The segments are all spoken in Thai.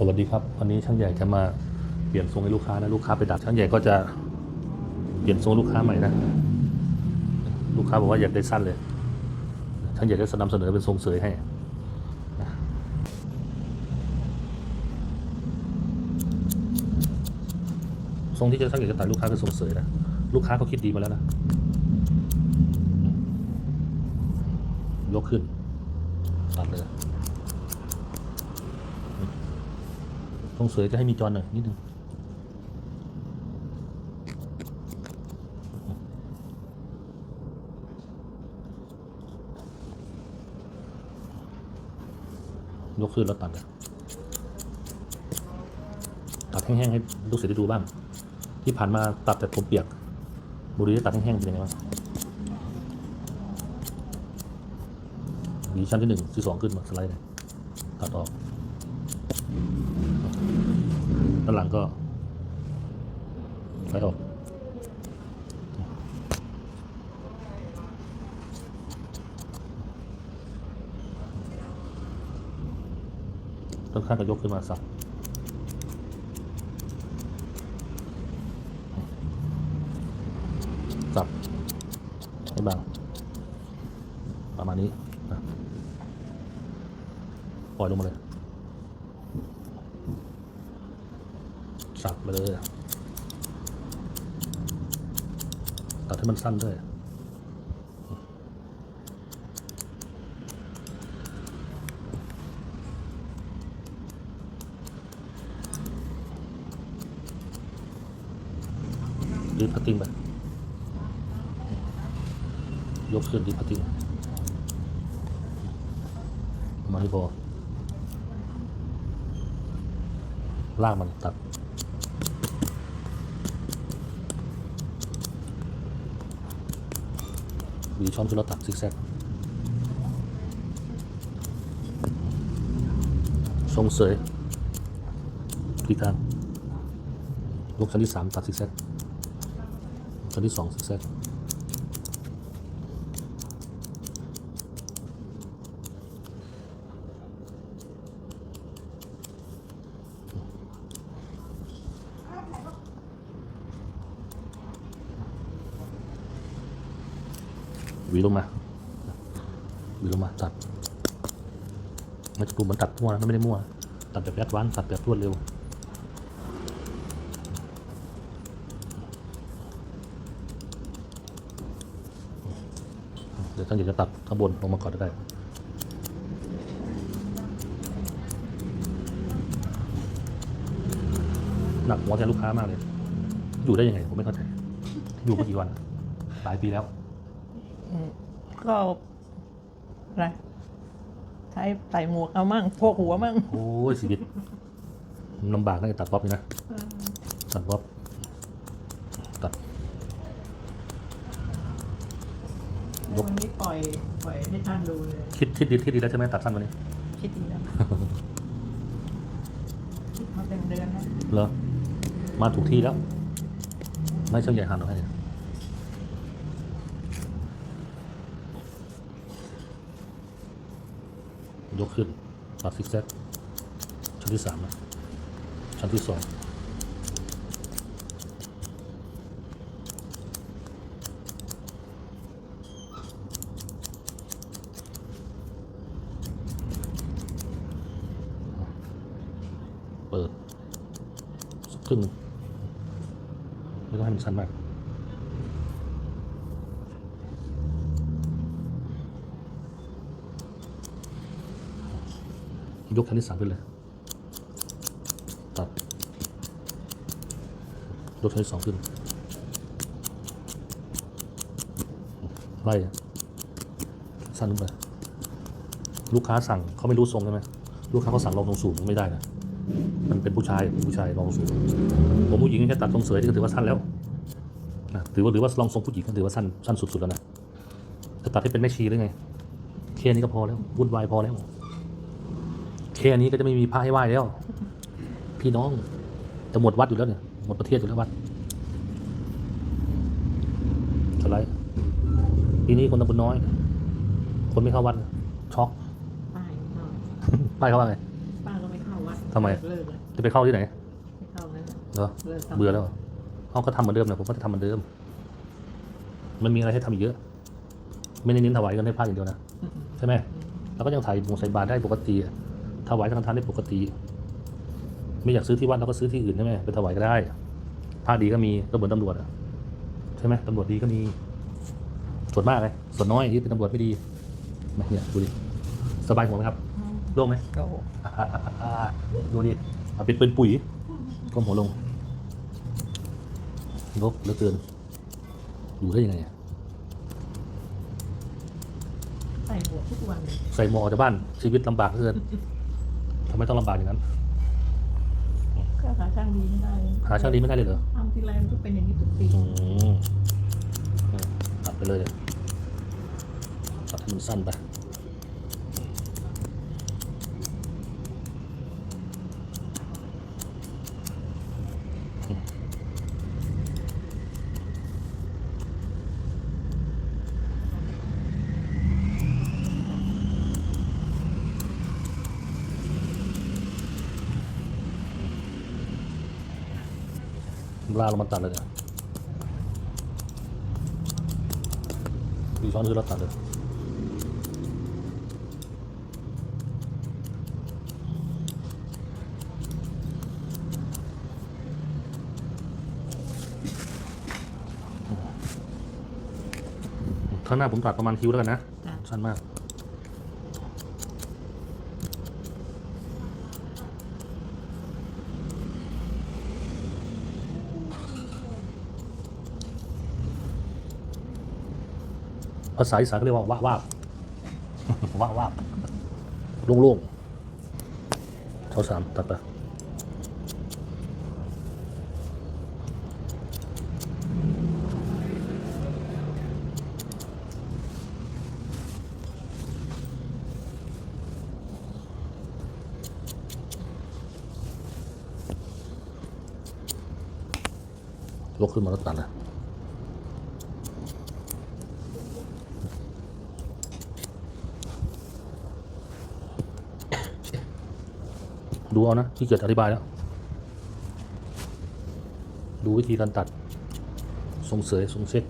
สวัสดีครับวันนี้ช่างใหญ่จะมาเปลี่ยนทรงให้ลูกค้านะลูกค้าไปดัดช่างใหญ่ก็จะเปลี่ยนทรงลูกค้าใหม่นะ ลูกค้าบอกว่าอยากได้สั้นเลยช่างใหญ่จะนำเสนอเป็นทรงเสยให้ทรงที่จะช่างใหญ่จะตัดลูกค้าเป็นทรงเสยนะลูกค้าเขาคิดดีมาแล้วนะยกขึ้นตัดเลย ตรงเสยจะให้มีจอหน่อยนิดนึงยกขึ้นแล้วตัดตัดแห้งๆให้ลูกศิษย์ได้ดูบ้าง ที่ผ่านมาตัดแต่ผมเปียก บุรีได้ตัดแห้งๆเป็นยังไงบ้างหวีชั้นที่หนึ่งที่สองขึ้นมาสไลด์เลยตัดออก ด้านหลังก็ไฟออกต้นข้างก็ยกขึ้นมาสับสับให้บางประมาณนี้ปล่อยลงมาเลย สับไปเลยตัดให้มันสั้นด้วยดีพัตติ้งไปยกขึ้นดีพัตติ้งมาณนี้พอลากมันตัด หวีช้อนขึ้นแล้วตัดซิกแซกทรงเสยทีกทางลูกชั้นที่สามตัดซิกแซกชั้นที่สองซิกแซก วีลงมาวีลงมาตัดไม่จะดูมือนตัดมั่วนะไม่ได้มั่ว ตัดแบบแอดวานตัดแบบรวดเร็วเดี๋ยวท่านอยากจะตัดข้างบนลงมาก่อนก็ได้หนักหัวแทนลูกค้ามากเลย อยู่ได้ยังไงผมไม่เข้าใจ อยู่มากี่วัน หลายปีแล้ว ก็อะไรใช้ใส่หมวกเอามั่งพกหัวมั่งโอ้ยชีวิตมันลำบากตั้งแต่ตัดป๊อปนี่นะตัดป๊อปตัดยกวันนี้ปล่อยปล่อยให้ท่านดูเลยคิดคิดดีคิดดีแล้วใช่ไหมตัดสั้นวันนี้ คิดดีแล้วคิดมาเป็นเดือนแล้วเหรอมาถูกที่แล้ว ไม่ช่างใหญ่หันเอาให้เนี่ ยกขึ้นตัดซิกแซกชั้นที่สามนะชั้นที่สองเปิดสักครึ่งหนึ่งไม่ต้องให้มันสั้นมาก ยกชั้นที่สามขึ้นเลย ตัด ยกชั้นที่สองขึ้น ไล่สั้นขึ้นไป ลูกค้าสั่งเขาไม่รู้ทรงใช่ไหมลูกค้าเขาสั่งลองทรงสูงไม่ได้นะ มันเป็นผู้ชาย ผู้ชายลองสูง ผมผู้หญิงแค่ตัดทรงเสยนี่ก็ถือว่าสั้นแล้วนะถือว่าหรือว่าลองทรงผู้หญิงก็ถือว่าสั้นสั้นสุดๆแล้วนะจะตัดให้เป็นแม่ชีหรือไงแค่นี้ก็พอแล้ววุ่นวายพอแล้ว ค่นี้ก็จะไม่มีพระให้ไหว้แล้ว พี่น้องจะหมดวัดอยู่แล้วเนี่ยหมดประเทศอยู่แล้ววัดอะไรปีนี้คนตำบลน้อย คนไม่เข้าวัดช็อกป้ายไม่เข้าป้ายเขาว่าไงป้าก็ไม่เข้าวัดททำไม เลิกเลยจะไปเข้าที่ไหนไม่เข้าแล้วเหรอเลิกทำเบื่อแล้วเหรอเขาก็ทำเหมือนเดิมนะผมก็จะทำเหมือนเดิม มันมีอะไรให้ทำอีกเยอะ ไม่ได้เน้นถวายกันให้พระอย่างเดียวนะ ใช่ไหม แล้วก็ยังถ่ายหมูใส่บาตรได้ปกติอะ ถวายทางทานได้ปกติ ไม่อยากซื้อที่วัดเราก็ซื้อที่อื่นใช่ไหมไปถวายก็ได้พระดีก็มีก็เหมือนตำรวจอะใช่ไหมตำรวจดีก็มี ส่วนมากเลยส่วนน้อยที่เป็นตำรวจไม่ดีมาเนี่ยดูดิสบายหัวไหมครับโล่งไหมก็ดูดิเอาเป็นเป็นปุ๋ยก้มหัวลงลบเหลือเกินอยู่ได้ยังไงอะใส่หมวกทุกวัน ใส่หมวกออกจากบ้านชีวิตลำบากเหลือเกินทำไมต้องลำบากอย่างนั้น ก็หาช่างดีไม่ได้หาช่างดีไม่ได้เลยเหรอทำทีไรมันก็เป็นอย่างนี้ทุกปีอืมอืมตัดไปเลยตัดให้มันสั้นไป ลากลงมาตัดเลยเนี่ยดูช้อนคือเราตัดเลยข้างหน้าผมตัดประมาณคิ้วแล้วกันนะจ้ะสั้นมาก ภาษาอีสานเรียกว่าว่าว่าว่าว่าบโล่งๆเท่าสามตัดไปยกขึ้นมาแล้วตัดนะ ดูเอานะที่เกียจอธิบายแล้ว ดูวิธีการตัดทรงเสยทรงเซ็ต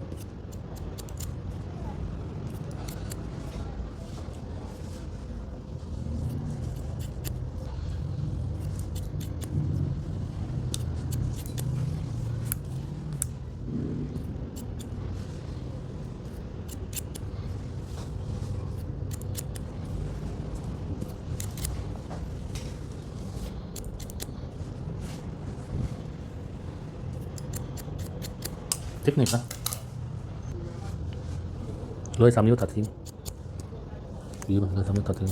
เทคนิคนะเลยสามนิ้วตัดทิ้งดีมันเลยสามนิ้วตัดทิ้ง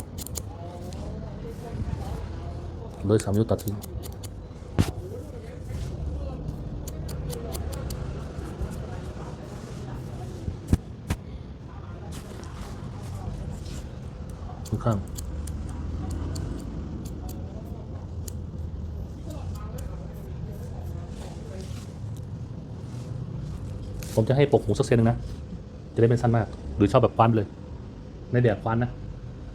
เลยสามนิ้วตัดทิ้งข้างๆ ผมจะให้ปกหมูสักเซนหนึงนะ จะได้ไม่สั้นมาก หรือชอบแบบคว้านไปเลย ในแบบคว้านนะ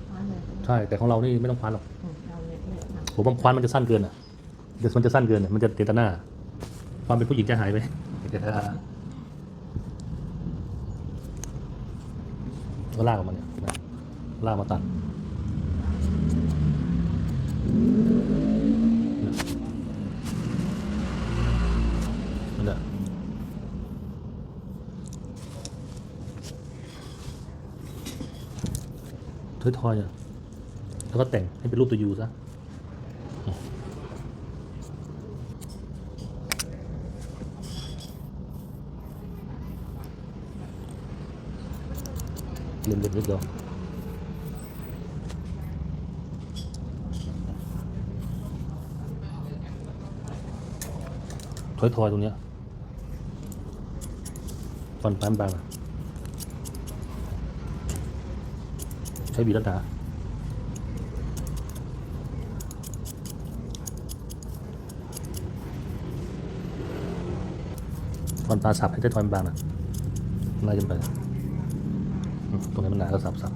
เอาเลยใช่ แต่ของเรานี่ไม่ต้องคว้านหรอกอืมเอาเลยเนี่ยนะผมว่าคว้านมันจะสั้นเกินอะเดี๋ยวมันจะสั้นเกินอะมันจะเตะตาหน้า ความเป็นผู้หญิงจะหายไปก็ลากออกมาเนี่ยนะลากมาตัดนั่นแหละ ทอยทอยๆอ่แล้วก็แต่งให้เป็นรูปตัวยูซะเล่นเล่นนิดเดียวถอยทอยๆตรงเนี้ยฟันแปมบางอะใช้บีรัดหนาฟันปลาสับให้ได้ทอยมันบางนะไล่กันไปตรงนี้มันหนาก็สับสับ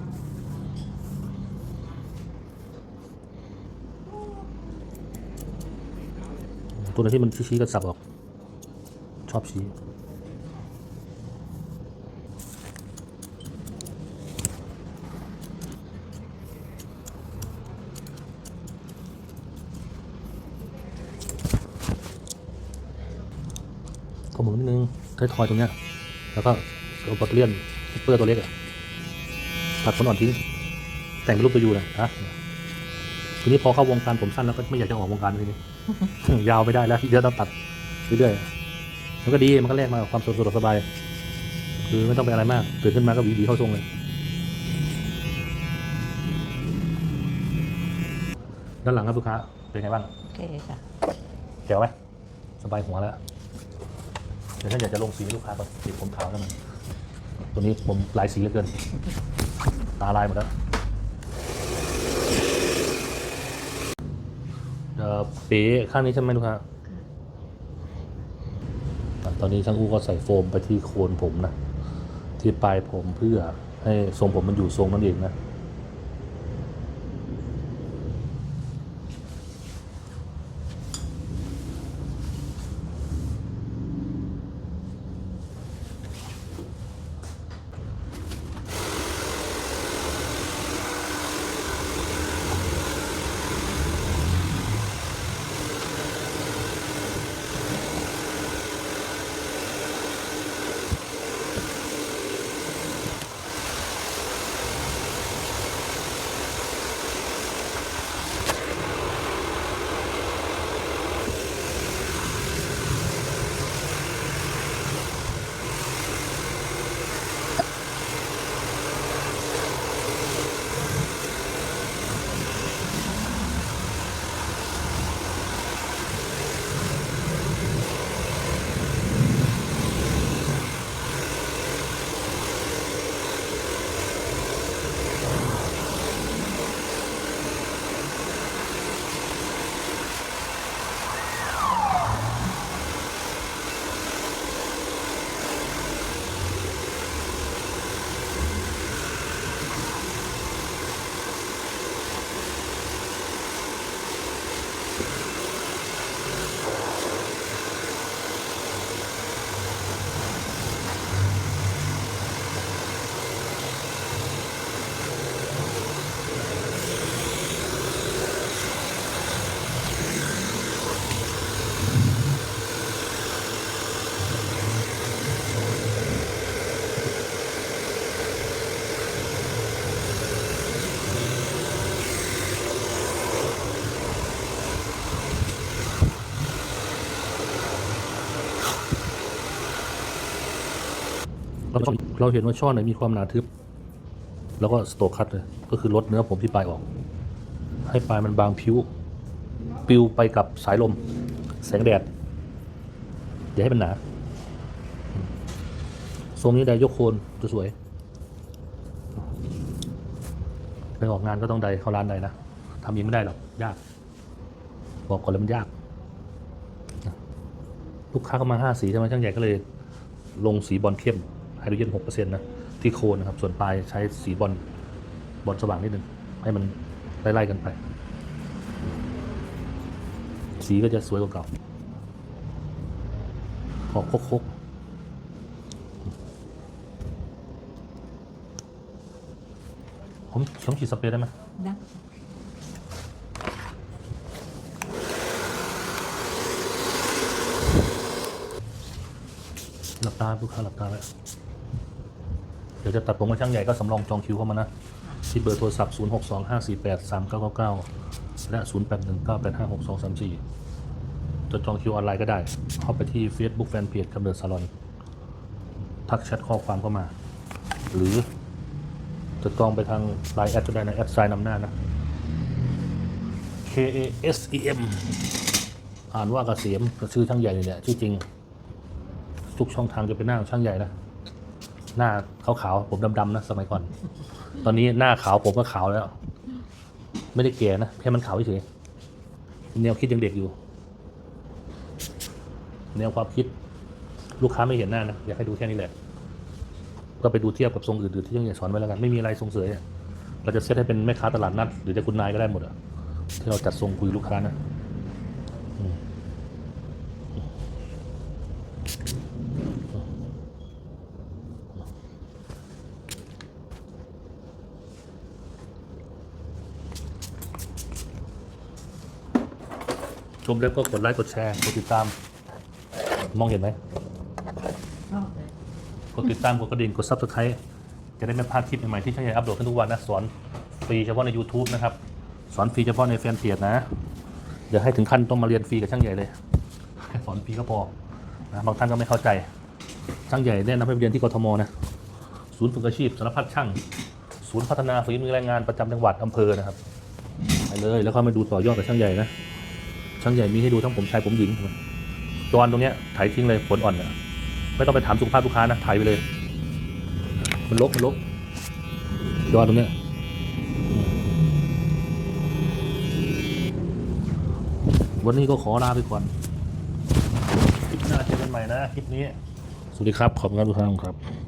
ตัวไหนที่มันชี้ๆก็สับออก ชอบชี้ ข้อมือ นิดนึงใช้ทอยตรงเนี้ยแล้วก็เอาบัตเลียนเปื้อตัวเล็กอะตัดขนอ่อนทิ้ง แต่งเป็นรูปตัวยูนะนะทีนี้พอเข้าวงการผมสั้นแล้วก็ไม่อยากจะออกวงการทีนี้ยาวไม่ได้แล้วเดี๋ยวต้องตัดเรื่อยๆมันก็ดีมันก็แลกมากับความสะดวกสบายคือไม่ต้องไปอะไรมากตื่นขึ้นมาก็หวีดีเข้าทรงเลยด้านหลังครับลูกค้าเป็นไงบ้างโอเคจ้ะเจ๋วไหมสบายหัวแล้วเดี๋ยวถ้าอยากจะลงสีให้ลูกค้าก็ติดผมขาวแล้วมัน ตัวนี้ผมลายสีเหลือเกิน ตาลายหมดแล้วเอ่อป๋ข้างนี้ใช่ไหมลูกค้าตอนนี้ช่างอู้ก็ใส่โฟมไปที่โคนผมนะ ที่ปลายผมเพื่อให้ทรงผมมันอยู่ทรงนั่นเองนะ เราเราเห็นว่าช่อไหนมีความหนาทึบ แล้วก็สโตคัตเลย ก็คือลดเนื้อผมที่ปลายออก ให้ปลายมันบางผิวปิวไปกับสายลม แสงแดด อย่าให้มันหนา ทรงนี้ได้ยกโคนจะสวยไปออกงานก็ต้องใดเข้าร้านใดนะทำเองไม่ได้หรอกยาก บอกก่อนเลยมันยากลูกค้าเข้ามาห้าสีใช่ไหมช่างใหญ่ก็เลยลงสีบอลเข้ม ไฮโดรเจน6%นะที่โคนนะครับ ส่วนปลายใช้สีบอลบอลสว่างนิดนึง ให้มันไล่ๆกันไป สีก็จะสวยกว่าเก่าออกคกๆผมผมฉีดสเปรย์ได้ไหมนะหลับตาลูกค้าหลับตาแล้ว เดี๋ยวจะตัดผมกับช่างใหญ่ก็สำรองจองคิวเข้ามานะ ที่เบอร์โทรศัพท์ 0 6 2 5 4 8 3 9 9 9 และ 0 8 1 9 8 5 6 2 3 4 จะจองคิวออนไลน์ก็ได้ เข้าไปที่ Facebook Fanpage กำเนิดซาลอน ทักแชทข้อความเข้ามา หรือจะจองไปทางไลน์แอดก็ได้นะ แอดไซน์นำหน้านะ K A S E M อ่านว่ากเกษมก็ชื่อช่างใหญ่เลยเนี่ยชื่อจริง ทุกช่องทางจะเป็นหน้าของช่างใหญ่นะ หน้าขาวๆผมดำๆนะสมัยก่อน ตอนนี้หน้าขาวผมก็ขาวแล้ว ไม่ได้แก่นะแค่มันขาวเฉยแนวคิดยังเด็กอยู่ แนวความคิด ลูกค้าไม่เห็นหน้านะอยากให้ดูแค่นี้แหละก็ไปดูเทียบกับทรงอื่นๆที่ช่างใหญ่สอนไว้แล้วกันไม่มีอะไรทรงเสยอเราจะเซตให้เป็นแม่ค้าตลาดนัดหรือจะคุณนายก็ได้หมดอะที่เราจัดทรงคุยลูกค้านะ ชมแล้วก็กดไลค์กดแชร์กดติดตาม มองเห็นไหมกดติดตามกดกระดิ่งกดซับสไครต์จะได้ไม่พลาดคลิปใหม่ๆที่ช่างใหญ่อัปโหลดขึ้นทุกวันนะ สอนฟรีเฉพาะใน YouTube นะครับ สอนฟรีเฉพาะในแฟนเพจนะ เดี๋ยวให้ถึงขั้นต้องมาเรียนฟรีกับช่างใหญ่เลยแค่สอนฟรีก็พอนะบางท่านก็ไม่เข้าใจ ช่างใหญ่แนะนำให้เรียนที่กทมนะศูนย์ฝึกอาชีพสารพัดช่าง ศูนย์พัฒนาฝีมือแรงงานประจำจังหวัดอำเภอนะครับไปเลยแล้วก็มาดูต่อยอดกับช่างใหญ่นะ ช่างใหญ่มีให้ดูทั้งผมชายผมหญิงจอนตรงเนี้ยถ่ายทิ้งเลยผลอ่อนนะไม่ต้องไปถามสุขภาพลูกค้านะถ่ายไปเลย มันลกมันลกจอนตรงเนี้ยวันนี้ก็ขอลาไปก่อนคลิปหน้าเจอกันใหม่นะคลิปนี้ สวัสดีครับ ขอบคุณครับทุกท่านครับบ๊ายบาย